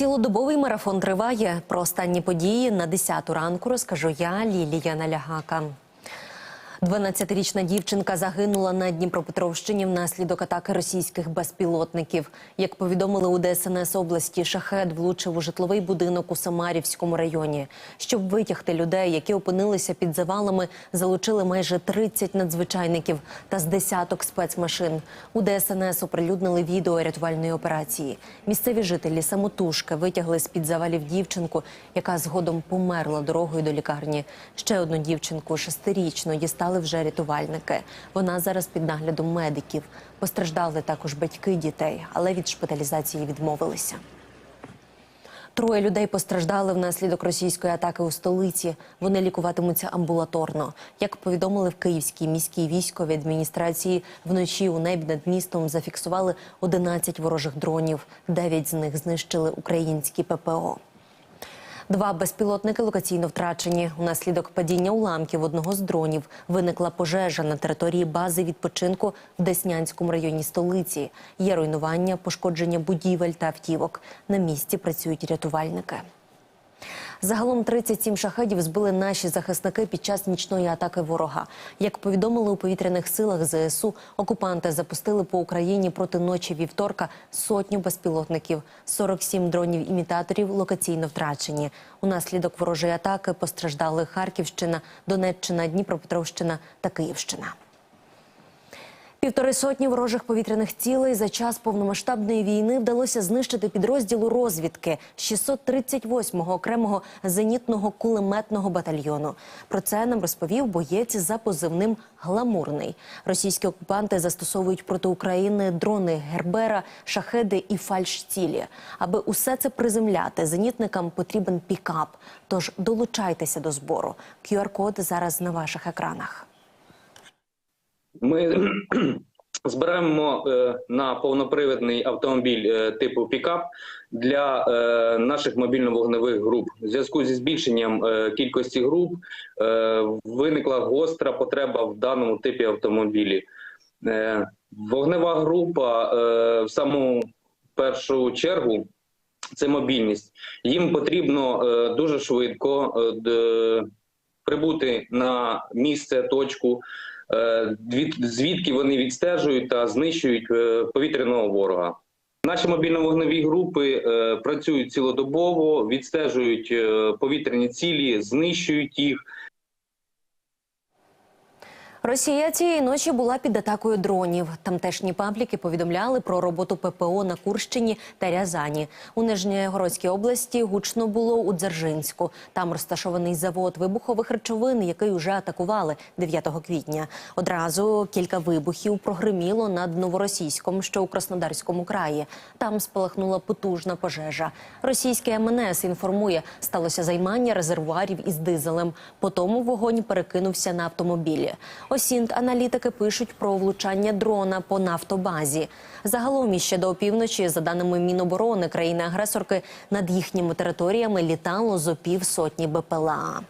Цілодобовий марафон триває. Про останні події на 10 ранку розкажу я, Лілія Налягака. 12-річна дівчинка загинула на Дніпропетровщині внаслідок атаки російських безпілотників. Як повідомили у ДСНС області, шахет влучив у житловий будинок у Самарівському районі. Щоб витягти людей, які опинилися під завалами, залучили майже 30 надзвичайників та з десяток спецмашин. У ДСНС оприлюднили відео рятувальної операції. Місцеві жителі самотужки витягли з під завалів дівчинку, яка згодом померла дорогою до лікарні. Ще одну дівчинку, шестирічну, дістали вже рятувальники. Вона зараз під наглядом медиків. Постраждали також батьки дітей, але від шпиталізації відмовилися. Троє людей постраждали внаслідок російської атаки у столиці. Вони лікуватимуться амбулаторно. Як повідомили в Київській міській військовій адміністрації, вночі у небі над містом зафіксували 11 ворожих дронів. Дев'ять з них знищили українські ППО. Два безпілотники локаційно втрачені. Унаслідок падіння уламків одного з дронів виникла пожежа на території бази відпочинку в Деснянському районі столиці. Є руйнування, пошкодження будівель та автівок. На місці працюють рятувальники. Загалом 37 шахедів збили наші захисники під час нічної атаки ворога. Як повідомили у повітряних силах ЗСУ, окупанти запустили по Україні проти ночі вівторка сотню безпілотників. 47 дронів-імітаторів локаційно втрачені. Унаслідок ворожої атаки постраждали Харківщина, Донеччина, Дніпропетровщина та Київщина. Півтори сотні ворожих повітряних цілей за час повномасштабної війни вдалося знищити підрозділу розвідки 638-го окремого зенітного кулеметного батальйону. Про це нам розповів боєць за позивним Гламурний. Російські окупанти застосовують проти України дрони Гербера, шахеди і фальшцілі. Аби усе це приземляти, зенітникам потрібен пікап. Тож долучайтеся до збору. QR-код зараз на ваших екранах. Ми збираємо е, на повнопривідний автомобіль е, типу пікап для е, наших мобільно-вогневих груп. У зв'язку зі збільшенням кількості груп виникла гостра потреба в даному типі автомобілі. Вогнева група в саму першу чергу. Це мобільність. Їм потрібно е, дуже швидко е, прибути на місце, точку, звідки вони відстежують та знищують е, повітряного ворога. Наші мобільно-вогневі групи е, працюють цілодобово, відстежують е, повітряні цілі, знищують їх. Росія цієї ночі була під атакою дронів. Тамтешні пабліки повідомляли про роботу ППО на Курщині та Рязані. У Нижньогородській області гучно було у Дзержинську. Там розташований завод вибухових речовин, який уже атакували 9 квітня. Одразу кілька вибухів прогриміло над Новоросійськом, що у Краснодарському краї. Там спалахнула потужна пожежа. Російське МНС інформує, сталося займання резервуарів із дизелем. Потому вогонь перекинувся на автомобілі. Осінт аналітики пишуть про влучання дрона по нафтобазі. Загалом іще до опівночі, за даними Міноборони країни-агресорки, над їхніми територіями літало зо пів сотні БПЛА.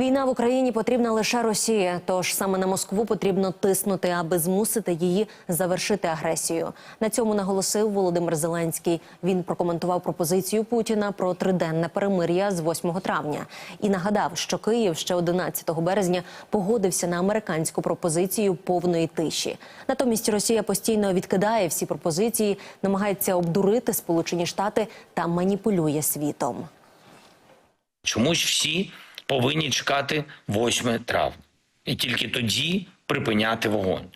Війна в Україні потрібна лише Росії, тож саме на Москву потрібно тиснути, аби змусити її завершити агресію. На цьому наголосив Володимир Зеленський. Він прокоментував пропозицію Путіна про триденне перемир'я з 8 травня і нагадав, що Київ ще 11 березня погодився на американську пропозицію повної тиші. Натомість Росія постійно відкидає всі пропозиції, намагається обдурити Сполучені Штати та маніпулює світом. Чомусь всі повинні чекати 8 травня і тільки тоді припиняти вогонь,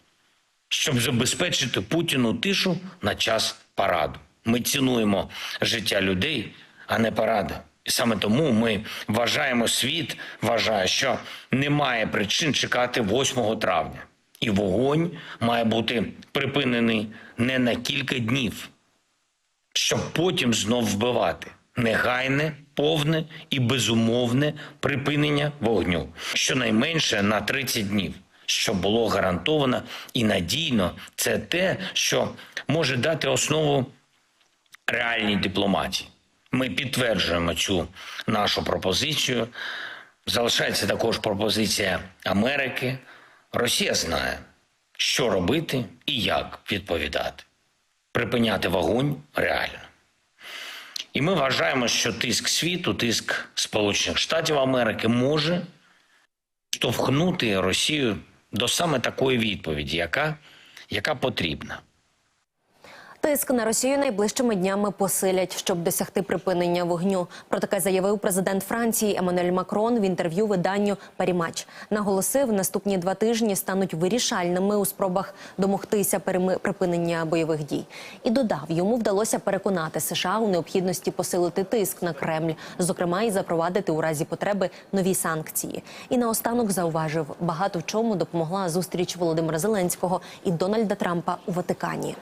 щоб забезпечити Путіну тишу на час параду. Ми цінуємо життя людей, а не паради. І саме тому ми вважаємо світ, вважає, що немає причин чекати 8 травня. І вогонь має бути припинений не на кілька днів, щоб потім знов вбивати. Негайне, повне і безумовне припинення вогню, щонайменше на 30 днів, що було гарантовано і надійно. Це те, що може дати основу реальній дипломатії. Ми підтверджуємо цю нашу пропозицію. Залишається також пропозиція Америки. Росія знає, що робити і як відповідати. Припиняти вогонь реально. І ми вважаємо, що тиск світу, тиск Сполучених Штатів Америки може штовхнути Росію до саме такої відповіді, яка, яка потрібна. Тиск на Росію найближчими днями посилять, щоб досягти припинення вогню. Про таке заявив президент Франції Еммануель Макрон в інтерв'ю виданню Парімач. Наголосив, наступні два тижні стануть вирішальними у спробах домогтися припинення бойових дій. І додав, йому вдалося переконати США у необхідності посилити тиск на Кремль, зокрема і запровадити у разі потреби нові санкції. І наостанок зауважив, багато в чому допомогла зустріч Володимира Зеленського і Дональда Трампа у Ватикані.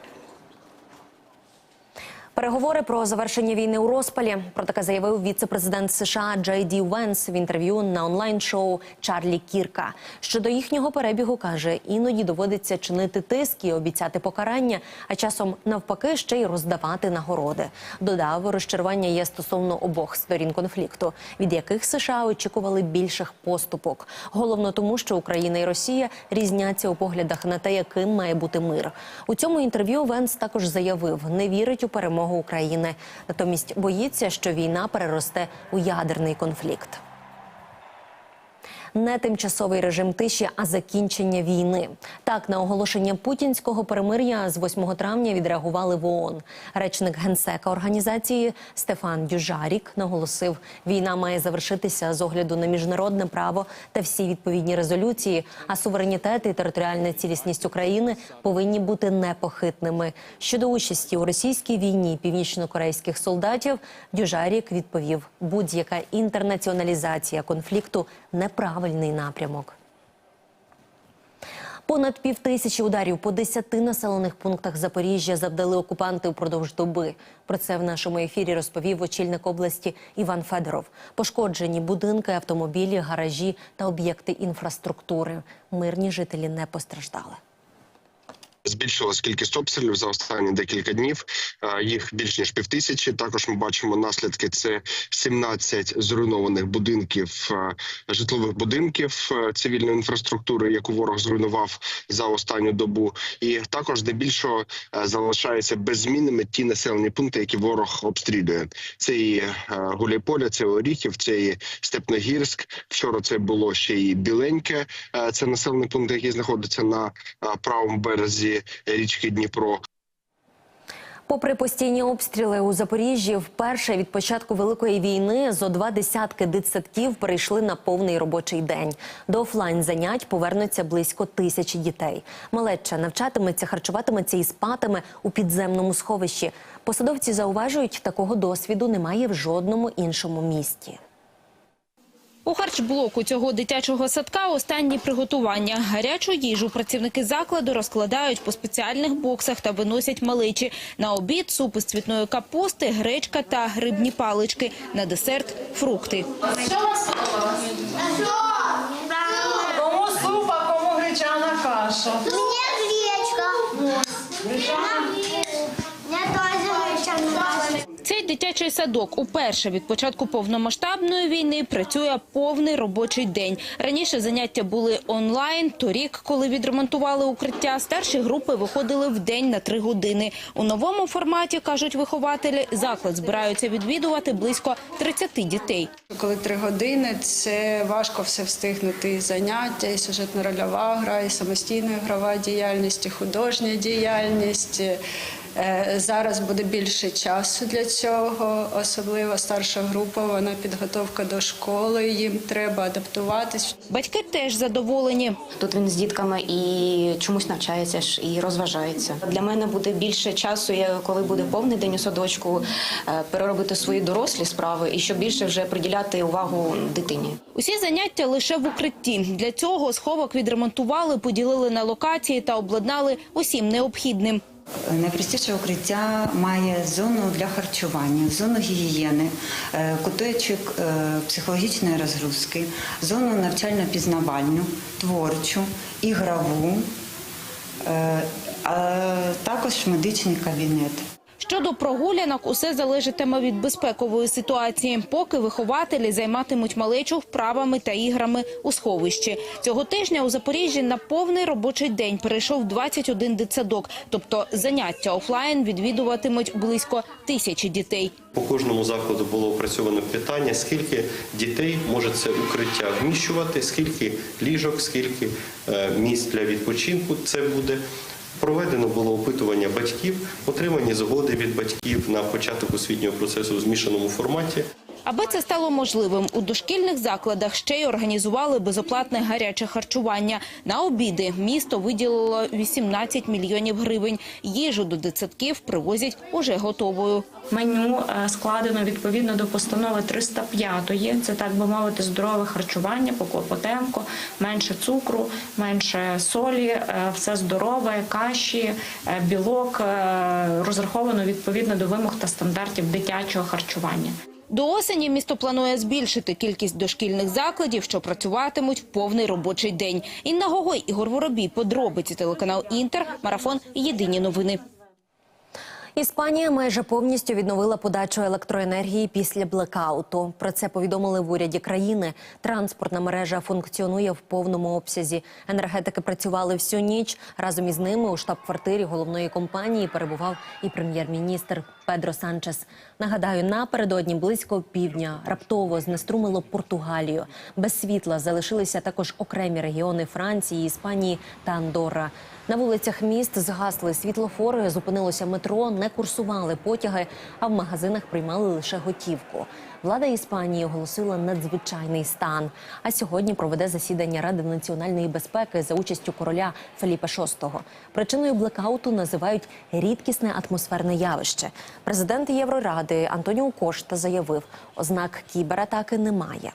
Переговори про завершення війни у розпалі. Про таке заявив віце-президент США Джей Ді Венс в інтерв'ю на онлайн-шоу Чарлі Кірка. Щодо їхнього перебігу каже, іноді доводиться чинити тиск і обіцяти покарання, а часом навпаки ще й роздавати нагороди. Додав, розчарування є стосовно обох сторін конфлікту, від яких США очікували більших поступок. Головно тому, що Україна і Росія різняться у поглядах на те, яким має бути мир. У цьому інтерв'ю Венс також заявив, не вірить у перемогу України, натомість боїться, що війна переросте у ядерний конфлікт. Не тимчасовий режим тиші, а закінчення війни. Так на оголошення путінського перемир'я з 8 травня відреагували в ООН. Речник генсека організації Стефан Дюжарік наголосив, війна має завершитися з огляду на міжнародне право та всі відповідні резолюції. А суверенітет і територіальна цілісність України повинні бути непохитними. Щодо участі у російській війні північнокорейських солдатів, Дюжарік відповів: будь-яка інтернаціоналізація конфлікту неправильний напрямок. Понад півтисячі ударів по десяти населених пунктах Запоріжжя завдали окупанти впродовж доби. Про це в нашому ефірі розповів очільник області Іван Федоров. Пошкоджені будинки, автомобілі, гаражі та об'єкти інфраструктури. Мирні жителі не постраждали. Збільшилась кількість обстрілів за останні декілька днів. Їх більш ніж півтисячі. Також ми бачимо наслідки. Це 17 зруйнованих будинків, житлових будинків цивільної інфраструктури, яку ворог зруйнував за останню добу. І також здебільшого залишаються беззмінними ті населені пункти, які ворог обстрілює. Це і Гуляйполя, це Оріхів, це і Степногірськ. Вчора це було ще і Біленьке. Це населений пункт, який знаходиться на правому березі річки Дніпро. Попри постійні обстріли у Запоріжжі, вперше від початку великої війни зо два десятки дитсадків перейшли на повний робочий день. До офлайн занять повернуться близько тисячі дітей. Малеча навчатиметься, харчуватиметься і спатиме у підземному сховищі. Посадовці зауважують, такого досвіду немає в жодному іншому місті. У харчблоку цього дитячого садка останні приготування. Гарячу їжу працівники закладу розкладають по спеціальних боксах та виносять малечі. На обід суп із цвітної капусти, гречка та грибні палички. На десерт – фрукти. Кому суп, а кому гречана каша. Мне гречка. Дитячий садок уперше від початку повномасштабної війни працює повний робочий день. Раніше заняття були онлайн. Торік, коли відремонтували укриття, старші групи виходили в день на три години. У новому форматі, кажуть вихователі, заклад збираються відвідувати близько 30 дітей. Коли три години, це важко все встигнути і заняття, і сюжетно-рольова гра, і самостійна ігрова діяльність, і художня діяльність. Е, Зараз буде більше часу для цього, особливо старша група, вона підготовка до школи, їм треба адаптуватись. Батьки теж задоволені. Тут він з дітками і чомусь навчається ж і розважається. Для мене буде більше часу, я- коли буде повний день у садочку, е, переробити свої дорослі справи і щоб більше вже приділяти увагу дитині. Усі заняття лише в укритті. Для цього сховок відремонтували, поділили на локації та обладнали усім необхідним. Найпростіше укриття має зону для харчування, зону гігієни, е, куточок е, психологічної розгрузки, зону навчально-пізнавальну, творчу, ігрову, е, а також медичний кабінет. Щодо прогулянок, усе залежатиме від безпекової ситуації, поки вихователі займатимуть малечу вправами та іграми у сховищі. Цього тижня у Запоріжжі на повний робочий день перейшов 21 дитсадок, тобто заняття офлайн відвідуватимуть близько тисячі дітей. По кожному закладу було опрацьовано питання, скільки дітей може це укриття вміщувати, скільки ліжок, скільки е, місць для відпочинку це буде. Проведено було опитування батьків, отримані згоди від батьків на початок освітнього процесу в змішаному форматі. Аби це стало можливим, у дошкільних закладах ще й організували безоплатне гаряче харчування. На обіди місто виділило 18 мільйонів гривень. Їжу до дитсадків привозять уже готовою. Меню е, складено відповідно до постанови 305-ї. Це так би мовити здорове харчування по Клопотенко, менше цукру, менше солі, е, все здорове, каші, е, білок розраховано відповідно до вимог та стандартів дитячого харчування. До осені місто планує збільшити кількість дошкільних закладів, що працюватимуть в повний робочий день. Інна Гогой, Ігор Воробій, подробиці телеканал Інтер, марафон Єдині новини. Іспанія майже повністю відновила подачу електроенергії після блекауту. Про це повідомили в уряді країни. Транспортна мережа функціонує в повному обсязі. Енергетики працювали всю ніч. Разом із ними у штаб-квартирі головної компанії перебував і прем'єр-міністр Педро Санчес. Нагадаю, напередодні близько півдня раптово знеструмило Португалію. Без світла залишилися також окремі регіони Франції, Іспанії та Андорра. На вулицях міст згасли світлофори, зупинилося метро, не курсували потяги, а в магазинах приймали лише готівку. Влада Іспанії оголосила надзвичайний стан. А сьогодні проведе засідання Ради національної безпеки за участю короля Феліпа VI. Причиною блекауту називають рідкісне атмосферне явище. Президент Євроради Антоніо Кошта заявив, ознак кібератаки немає.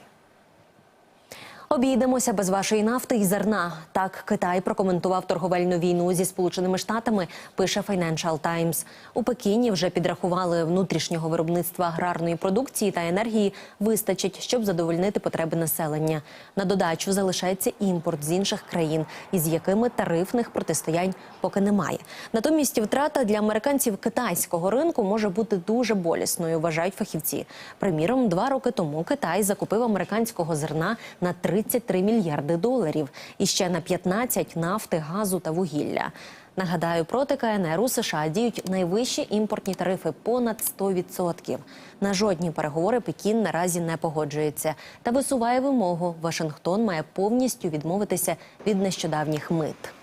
Обійдемося без вашої нафти і зерна. Так Китай прокоментував торговельну війну зі Сполученими Штатами. Пише Financial Times. У Пекіні вже підрахували внутрішнього виробництва аграрної продукції та енергії вистачить, щоб задовольнити потреби населення. На додачу залишається імпорт з інших країн, із якими тарифних протистоянь поки немає. Натомість втрата для американців китайського ринку може бути дуже болісною, вважають фахівці. Приміром, два роки тому Китай закупив американського зерна на 33 мільярди доларів і ще на 15 нафти, газу та вугілля. Нагадаю, проти КНР у США діють найвищі імпортні тарифи понад 100%. На жодні переговори Пекін наразі не погоджується та висуває вимогу. Вашингтон має повністю відмовитися від нещодавніх мит.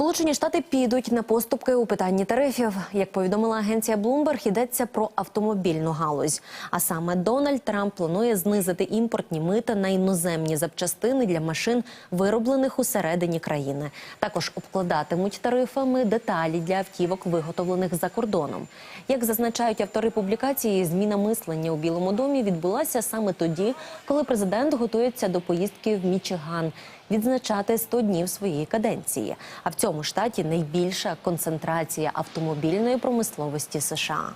Сполучені Штати підуть на поступки у питанні тарифів. Як повідомила агенція Bloomberg, йдеться про автомобільну галузь. А саме Дональд Трамп планує знизити імпортні мита на іноземні запчастини для машин, вироблених усередині країни. Також обкладатимуть тарифами деталі для автівок, виготовлених за кордоном. Як зазначають автори публікації, зміна мислення у Білому домі відбулася саме тоді, коли президент готується до поїздки в Мічиган відзначати 100 днів своєї каденції. А в цьому штаті найбільша концентрація автомобільної промисловості США.